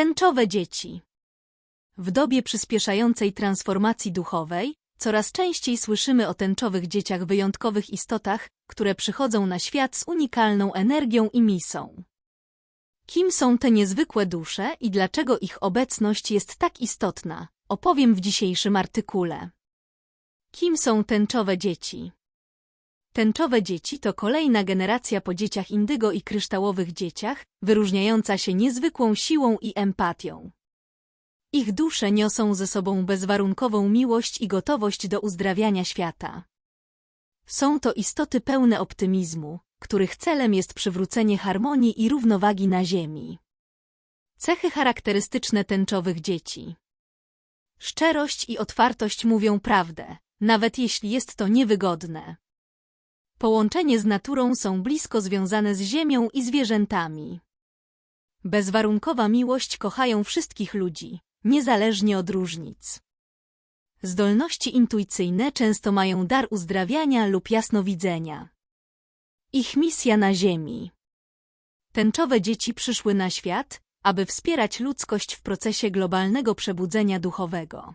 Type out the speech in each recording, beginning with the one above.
Tęczowe dzieci. W dobie przyspieszającej transformacji duchowej coraz częściej słyszymy o tęczowych dzieciach wyjątkowych istotach, które przychodzą na świat z unikalną energią i misą. Kim są te niezwykłe dusze i dlaczego ich obecność jest tak istotna, opowiem w dzisiejszym artykule. Kim są tęczowe dzieci? Tęczowe dzieci to kolejna generacja po dzieciach indygo i kryształowych dzieciach, wyróżniająca się niezwykłą siłą i empatią. Ich dusze niosą ze sobą bezwarunkową miłość i gotowość do uzdrawiania świata. Są to istoty pełne optymizmu, których celem jest przywrócenie harmonii i równowagi na Ziemi. Cechy charakterystyczne tęczowych dzieci. Szczerość i otwartość mówią prawdę, nawet jeśli jest to niewygodne. Połączenie z naturą są blisko związane z ziemią i zwierzętami. Bezwarunkowa miłość kochają wszystkich ludzi, niezależnie od różnic. Zdolności intuicyjne często mają dar uzdrawiania lub jasnowidzenia. Ich misja na Ziemi. Tęczowe dzieci przyszły na świat, aby wspierać ludzkość w procesie globalnego przebudzenia duchowego.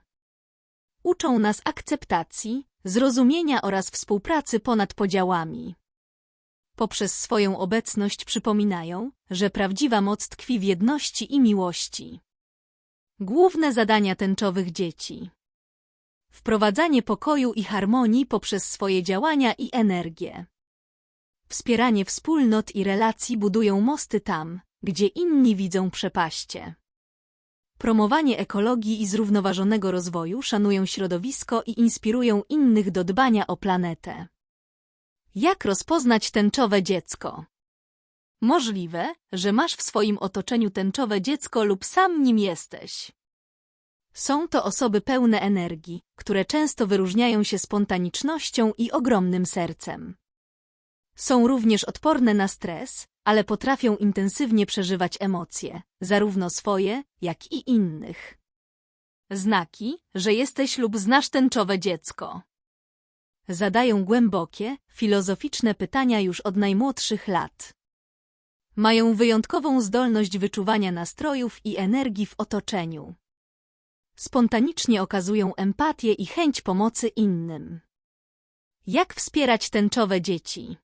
Uczą nas akceptacji, zrozumienia oraz współpracy ponad podziałami. Poprzez swoją obecność przypominają, że prawdziwa moc tkwi w jedności i miłości. Główne zadania tęczowych dzieci. Wprowadzanie pokoju i harmonii poprzez swoje działania i energię. Wspieranie wspólnot i relacji budują mosty tam, gdzie inni widzą przepaście. Promowanie ekologii i zrównoważonego rozwoju szanują środowisko i inspirują innych do dbania o planetę. Jak rozpoznać tęczowe dziecko? Możliwe, że masz w swoim otoczeniu tęczowe dziecko lub sam nim jesteś. Są to osoby pełne energii, które często wyróżniają się spontanicznością i ogromnym sercem. Są również odporne na stres, ale potrafią intensywnie przeżywać emocje, zarówno swoje, jak i innych. Znaki, że jesteś lub znasz tęczowe dziecko. Zadają głębokie, filozoficzne pytania już od najmłodszych lat. Mają wyjątkową zdolność wyczuwania nastrojów i energii w otoczeniu. Spontanicznie okazują empatię i chęć pomocy innym. Jak wspierać tęczowe dzieci?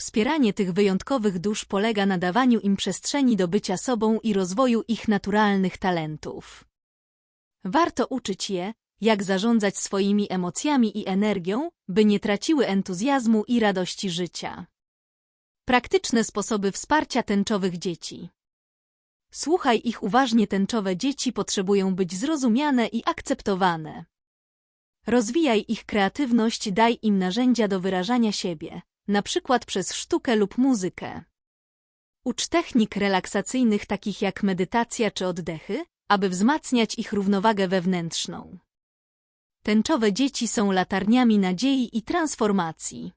Wspieranie tych wyjątkowych dusz polega na dawaniu im przestrzeni do bycia sobą i rozwoju ich naturalnych talentów. Warto uczyć je, jak zarządzać swoimi emocjami i energią, by nie traciły entuzjazmu i radości życia. Praktyczne sposoby wsparcia tęczowych dzieci. Słuchaj ich uważnie tęczowe dzieci potrzebują być zrozumiane i akceptowane. Rozwijaj ich kreatywność, daj im narzędzia do wyrażania siebie, na przykład przez sztukę lub muzykę. Ucz technik relaksacyjnych takich jak medytacja czy oddechy, aby wzmacniać ich równowagę wewnętrzną. Tęczowe dzieci są latarniami nadziei i transformacji.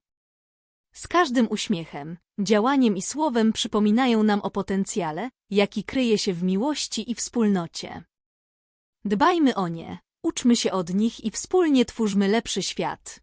Z każdym uśmiechem, działaniem i słowem przypominają nam o potencjale, jaki kryje się w miłości i wspólnocie. Dbajmy o nie, uczmy się od nich i wspólnie twórzmy lepszy świat.